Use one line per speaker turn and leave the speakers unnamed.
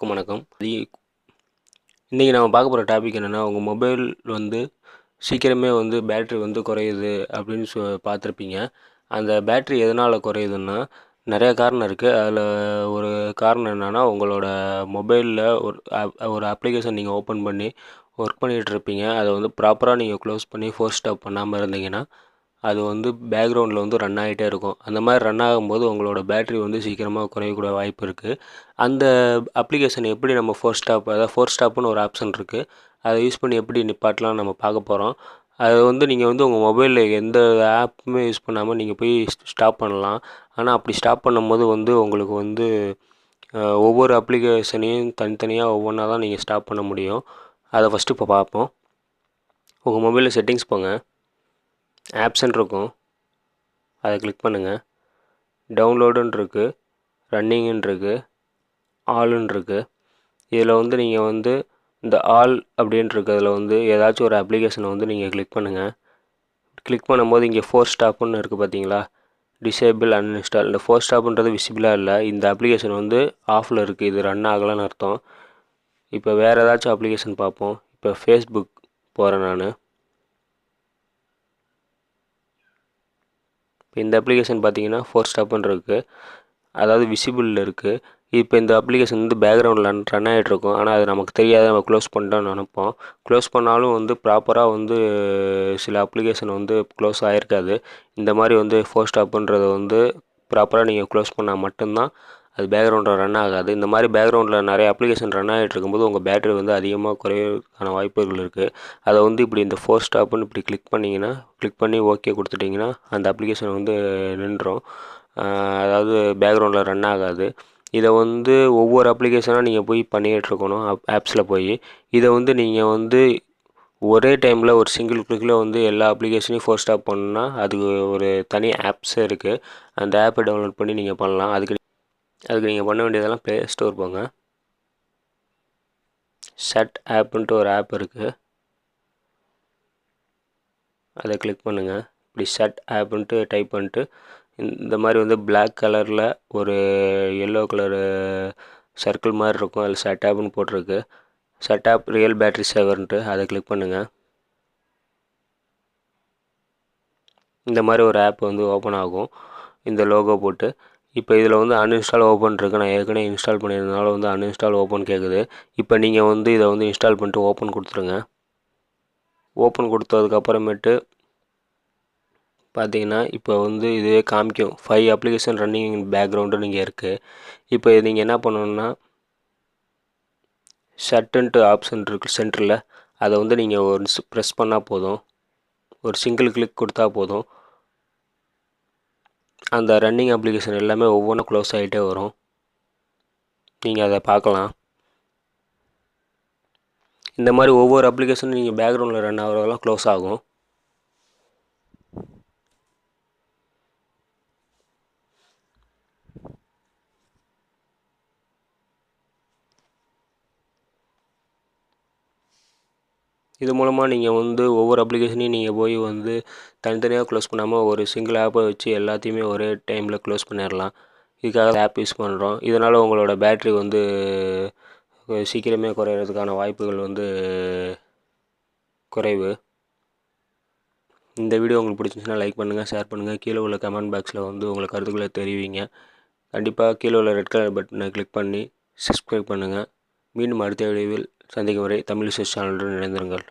வணக்கம். வணக்கம் இன்றைக்கி நம்ம பார்க்க போகிற டாபிக் என்னென்னா உங்கள் மொபைல் வந்து சீக்கிரமே வந்து பேட்ரி வந்து குறையுது அப்படின்னு சொ பார்த்துருப்பீங்க. அந்த பேட்ரி எதனால் குறையுதுன்னா நிறையா காரணம் இருக்குது அதில் ஒரு காரணம் என்னென்னா உங்களோட மொபைலில் ஒரு ஒரு அப்ளிகேஷன் நீங்கள் ஓப்பன் பண்ணி ஒர்க் பண்ணிகிட்ருப்பீங்க அதை வந்து ப்ராப்பராக நீங்கள் க்ளோஸ் பண்ணி ஃபோர் ஸ்டாப் பண்ணாமல் இருந்தீங்கன்னா அது வந்து பேக்ரவுண்டில் வந்து ரன் ஆகிட்டே இருக்கும். அந்த மாதிரி ரன் ஆகும்போது உங்களோட பேட்ரி வந்து சீக்கிரமாக குறையக்கூடிய வாய்ப்பு இருக்குது அந்த அப்ளிகேஷன் எப்படி நம்ம ஃபோர் ஸ்டாப் அதாவது ஃபோர் ஸ்டாப்னு ஒரு ஆப்ஷன் இருக்குது அதை யூஸ் பண்ணி எப்படி நிப்பாட்டலாம் நம்ம பார்க்க போகிறோம் அது வந்து நீங்கள் வந்து உங்கள் மொபைலில் எந்த ஆப்புமே யூஸ் பண்ணாமல் நீங்கள் போய் ஸ்டாப் பண்ணலாம். ஆனால் அப்படி ஸ்டாப் பண்ணும்போது வந்து உங்களுக்கு வந்து ஒவ்வொரு அப்ளிகேஷனையும் தனித்தனியாக ஒவ்வொன்றா தான் நீங்கள் ஸ்டாப் பண்ண முடியும். அதை ஃபஸ்ட்டு இப்போ பார்ப்போம். உங்கள் மொபைலில் செட்டிங்ஸ் போங்க. ஆப்ஷன் இருக்கும். அதை கிளிக் பண்ணுங்கள் டவுன்லோடுன்னு இருக்குது ரன்னிங்குன்னு இருக்குது ஆளுன்னு இருக்குது இதில் வந்து நீங்கள் வந்து இந்த ஆல் அப்படின்ட்டு வந்து ஏதாச்சும் ஒரு அப்ளிகேஷனை வந்து நீங்கள் கிளிக் பண்ணுங்கள் கிளிக் பண்ணும்போது இங்கே ஃபோர் ஸ்டாப்புன்னு இருக்குது பார்த்தீங்களா டிசேபிள் அன்இன்ஸ்டால் இந்த ஃபோர் ஸ்டாப்புன்றது விசிபிளாக இல்லை. இந்த அப்ளிகேஷன் வந்து ஆஃபில் இருக்குது இது ரன் ஆகலைன்னு அர்த்தம். இப்போ வேறு ஏதாச்சும் அப்ளிகேஷன் பார்ப்போம். இப்போ ஃபேஸ்புக் போகிறேன் நான். இப்போ இந்த அப்ளிகேஷன் பார்த்தீங்கன்னா ஃபோர் ஸ்டாப்புன்னு இருக்குது அதாவது விசிபிளில் இருக்குது இப்போ இந்த அப்ளிகேஷன் வந்து பேக்ரவுண்டில் ரன் ஆகிட்ருக்கும் ஆனால் அது நமக்கு தெரியாத. நம்ம க்ளோஸ் பண்ணிட்டோம்னு நினைப்போம். க்ளோஸ் பண்ணாலும் வந்து ப்ராப்பராக வந்து சில அப்ளிகேஷன் வந்து க்ளோஸ் ஆகிருக்காது இந்த மாதிரி வந்து ஃபோர் ஸ்டாப்புன்றதை வந்து ப்ராப்பராக நீங்கள் க்ளோஸ் பண்ணால் மட்டும்தான் அது பேக்ரவுண்டில் ரன் ஆகாது. இந்த மாதிரி பேக்ரவுண்டில் நிறைய அப்ளிகேஷன் ரன் ஆகிட்டு இருக்கும்போது உங்கள் பேட்டரி வந்து அதிகமாக குறையிறதுக்கான வாய்ப்புகள் இருக்குது அதை வந்து இப்படி இந்த ஃபோர் ஸ்டாப்னு இப்படி கிளிக் பண்ணிங்கன்னா கிளிக் பண்ணி ஓகே கொடுத்துட்டிங்கன்னா அந்த அப்ளிகேஷன் வந்து நின்றுடும் அதாவது பேக்ரவுண்டில் ரன் ஆகாது. இதை வந்து ஒவ்வொரு அப்ளிகேஷனாக நீங்கள் போய் பண்ணிகிட்டு இருக்கணும் ஆப்ஸில் போய். இதை வந்து நீங்கள் வந்து ஒரே டைமில் ஒரு சிங்கிள் கிளிக்கில் வந்து எல்லா அப்ளிகேஷனையும் ஃபோர் ஸ்டாப் பண்ணணுன்னா அதுக்கு ஒரு தனி ஆப்ஸே இருக்குது அந்த ஆப்பை டவுன்லோட் பண்ணி நீங்கள் பண்ணலாம். அதுக்கு அதுக்கு நீங்கள் பண்ண வேண்டியதெல்லாம் ப்ளே ஸ்டோர் போங்க. செட் ஆப்புன்ட்டு ஒரு ஆப் இருக்குது அதை கிளிக் பண்ணுங்கள் இப்படி செட் ஆப்புன்ட்டு டைப் பண்ணிட்டு இந்த மாதிரி வந்து பிளாக் கலரில் ஒரு எல்லோ கலரு சர்க்கிள் மாதிரி இருக்கும். அதில் செட் ஆப்னு போட்டிருக்கு. செட் ஆப் ரியல் பேட்ரி சேவர்ன்ட்டு அதை கிளிக் பண்ணுங்கள் இந்த மாதிரி ஒரு ஆப் வந்து ஓப்பன் ஆகும். இந்த லோகோ போட்டு இப்போ இதில் வந்து அன்இன்ஸ்டால் ஓப்பன் இருக்குது நான் ஏற்கனவே இன்ஸ்டால் பண்ணியிருந்தனால வந்து அன்இன்ஸ்டால் ஓப்பன் கேட்குது இப்போ நீங்கள் வந்து இதை வந்து இன்ஸ்டால் பண்ணிட்டு ஓப்பன் கொடுத்துருங்க. ஓப்பன் கொடுத்ததுக்கப்புறமேட்டு பார்த்தீங்கன்னா இப்போ வந்து இதுவே காமிக்கும். ஃபைவ் அப்ளிகேஷன் ரன்னிங் பேக்ரவுண்டு நீங்கள் இருக்குது இப்போ நீங்கள் என்ன பண்ணணுன்னா ஷட்டுன்ட்டு ஆப்ஷன் இருக்குது சென்டரில் அதை வந்து நீங்கள் ஒரு ப்ரெஸ் பண்ணால் போதும். ஒரு சிங்கிள் கிளிக் கொடுத்தா போதும். அந்த ரன்னிங் அப்ளிகேஷன் எல்லாமே ஒவ்வொன்றும் க்ளோஸ் ஆகிட்டே வரும். நீங்கள் அதை பார்க்கலாம். இந்த மாதிரி ஒவ்வொரு அப்ளிகேஷனும் நீங்கள் பேக்ரவுண்டில் ரன் ஆகிறதெல்லாம் க்ளோஸ் ஆகும். இது மூலமாக நீங்கள் வந்து ஒவ்வொரு அப்ளிகேஷனையும் நீங்கள் போய் வந்து தனித்தனியாக க்ளோஸ் பண்ணாமல் ஒரு சிங்கிள் ஆப்பை வச்சு எல்லாத்தையுமே ஒரே டைமில் க்ளோஸ் பண்ணிடலாம் இதுக்காக ஆப் யூஸ் பண்ணுறோம் இதனால் உங்களோட பேட்ரி வந்து சீக்கிரமே குறையிறதுக்கான வாய்ப்புகள் வந்து குறைவு. இந்த வீடியோ உங்களுக்கு பிடிச்சிருந்துச்சுன்னா லைக் பண்ணுங்கள் ஷேர் பண்ணுங்கள் கீழே உள்ள கமெண்ட் பாக்ஸில் வந்து உங்களை கருத்துக்களை தெரிவிங்க. கண்டிப்பாக கீழே உள்ள ரெட் கலர் பட்டனை கிளிக் பண்ணி சப்ஸ்கிரைப் பண்ணுங்கள் மீண்டும் அடுத்த வீடியோவில் சந்திக்கும் வரை தமிழ் சேனலுடன் இணைந்திருங்கள்.